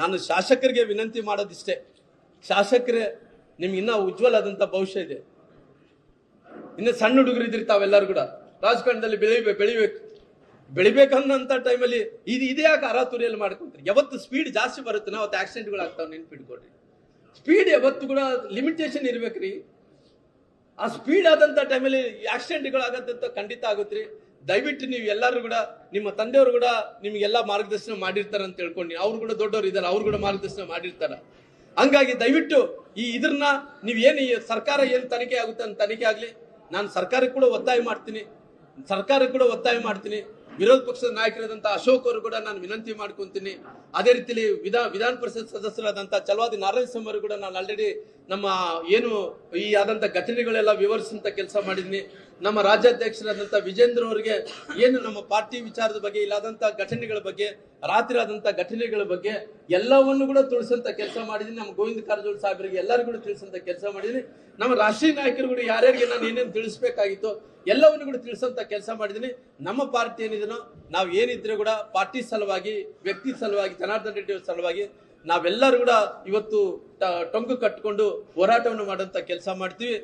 ನಾನು ಶಾಸಕರಿಗೆ ವಿನಂತಿ ಮಾಡೋದಿಷ್ಟೇ. ಶಾಸಕರೇ, ನಿಮ್ಗೆ ಇನ್ನೂ ಉಜ್ವಲವಾದಂಥ ಭವಿಷ್ಯ ಇದೆ. ಇನ್ನು ಸಣ್ಣ ಹುಡುಗರು ಇದ್ರಿ ತಾವೆಲ್ಲರೂ ಕೂಡ ರಾಜಕಾರಣದಲ್ಲಿ ಬೆಳಿಬೇಕು ಬೆಳಿಬೇಕು. ಬೆಳಿಬೇಕನ್ನಂತ ಟೈಮಲ್ಲಿ ಇದು ಇದೇ ಯಾಕೆ ಅರಾತುರಿಯಲ್ಲಿ ಮಾಡ್ಕೊಂತೀರಿ? ಯಾವತ್ತು ಸ್ಪೀಡ್ ಜಾಸ್ತಿ ಬರುತ್ತೆ ಅವತ್ತು ಆಕ್ಸಿಡೆಂಟ್ಗಳು ಆಗ್ತಾವೆ ನೆನ್ಪಿಟ್ಕೊಡ್ರಿ ಸ್ಪೀಡ್ ಯಾವತ್ತು ಕೂಡ ಲಿಮಿಟೇಷನ್ ಇರ್ಬೇಕ್ರಿ. ಆ ಸ್ಪೀಡ್ ಆದಂತ ಟೈಮಲ್ಲಿ ಆಕ್ಸಿಡೆಂಟ್ಗಳಾಗತ್ತಂತ ಖಂಡಿತ ಖಂಡಿತ ಆಗುತ್ತ್ರಿ ದಯವಿಟ್ಟು ನೀವು ಎಲ್ಲರೂ ಕೂಡ, ನಿಮ್ಮ ತಂದೆಯವರು ಕೂಡ ನಿಮಗೆಲ್ಲ ಮಾರ್ಗದರ್ಶನ ಮಾಡಿರ್ತಾರೆ ಅಂತ ತಿಳ್ಕೊಂಡು. ಅವ್ರು ಕೂಡ ದೊಡ್ಡವರು ಇದ್ದಾರೆ, ಅವ್ರು ಕೂಡ ಮಾರ್ಗದರ್ಶನ ಮಾಡಿರ್ತಾರೆ. ಹಂಗಾಗಿ ದಯವಿಟ್ಟು ಈ ಇದ್ರನ್ನ ನೀವು ಏನು ಈ ಸರ್ಕಾರ ಏನು ತನಿಖೆ ಆಗುತ್ತೆ ಅಂತ ತನಿಖೆ ಆಗಲಿ. ನಾನು ಸರ್ಕಾರಕ್ಕೆ ಕೂಡ ಒತ್ತಾಯ ಮಾಡ್ತೀನಿ. ಸರ್ಕಾರಕ್ಕೆ ಕೂಡ ಒತ್ತಾಯ ಮಾಡ್ತೀನಿ. ವಿರೋಧ ಪಕ್ಷದ ನಾಯಕರಾದಂಥ ಅಶೋಕ್ ಅವರು ಕೂಡ ನಾನು ವಿನಂತಿ ಮಾಡ್ಕೊಂತೀನಿ. ಅದೇ ರೀತಿಲಿ ವಿಧಾನ ವಿಧಾನ ಪರಿಷತ್ ಸದಸ್ಯರಾದಂಥ ಚಲವಾದಿ ನಾರಾಯಣ ಅವರು ಕೂಡ ನಾನು ಆಲ್ರೆಡಿ ನಮ್ಮ ಏನು ಈ ಆದಂಥ ಘಟನೆಗಳೆಲ್ಲ ವಿವರಿಸಂತ ಕೆಲಸ ಮಾಡಿದ್ದೀನಿ. ನಮ್ಮ ರಾಜ್ಯಾಧ್ಯಕ್ಷರಾದಂಥ ವಿಜೇಂದ್ರ ಅವರಿಗೆ ಏನು ನಮ್ಮ ಪಾರ್ಟಿ ವಿಚಾರದ ಬಗ್ಗೆ ಇಲ್ಲಾದಂಥ ಘಟನೆಗಳ ಬಗ್ಗೆ ರಾತ್ರಿ ಆದಂತ ಘಟನೆಗಳ ಬಗ್ಗೆ ಎಲ್ಲವನ್ನು ಕೂಡ ತಿಳಿಸಂತ ಕೆಲಸ ಮಾಡಿದೀನಿ ನಮ್ಮ ಗೋವಿಂದ ಕಾರಜೋಳ ಸಾಹೇಬರಿಗೆ ಎಲ್ಲರಿಗೂ ಕೂಡ ತಿಳಿಸಂತ ಕೆಲಸ ಮಾಡಿದೀನಿ ನಮ್ಮ ರಾಷ್ಟ್ರೀಯ ನಾಯಕರು ಕೂಡ ಯಾರ್ಯಾರಿಗೆ ನಾನು ಏನೇನು ತಿಳಿಸ್ಬೇಕಾಗಿತ್ತು ಎಲ್ಲವನ್ನು ಕೂಡ ತಿಳಿಸಂತ ಕೆಲಸ ಮಾಡಿದೀನಿ ನಮ್ಮ ಪಾರ್ಟಿ ಏನಿದ್ರು ನಾವು ಏನಿದ್ರೆ ಕೂಡ ಪಾರ್ಟಿ ಸಲುವಾಗಿ, ವ್ಯಕ್ತಿ ಸಲುವಾಗಿ, ಜನಾರ್ದನ್ ರೆಡ್ಡಿ ಸಲುವಾಗಿ ನಾವೆಲ್ಲರೂ ಕೂಡ ಇವತ್ತು ಟೊಂಗು ಟೊಂಕು ಕಟ್ಟಿಕೊಂಡು ಹೋರಾಟವನ್ನು ಮಾಡೋಂಥ ಕೆಲಸ ಮಾಡ್ತೀವಿ.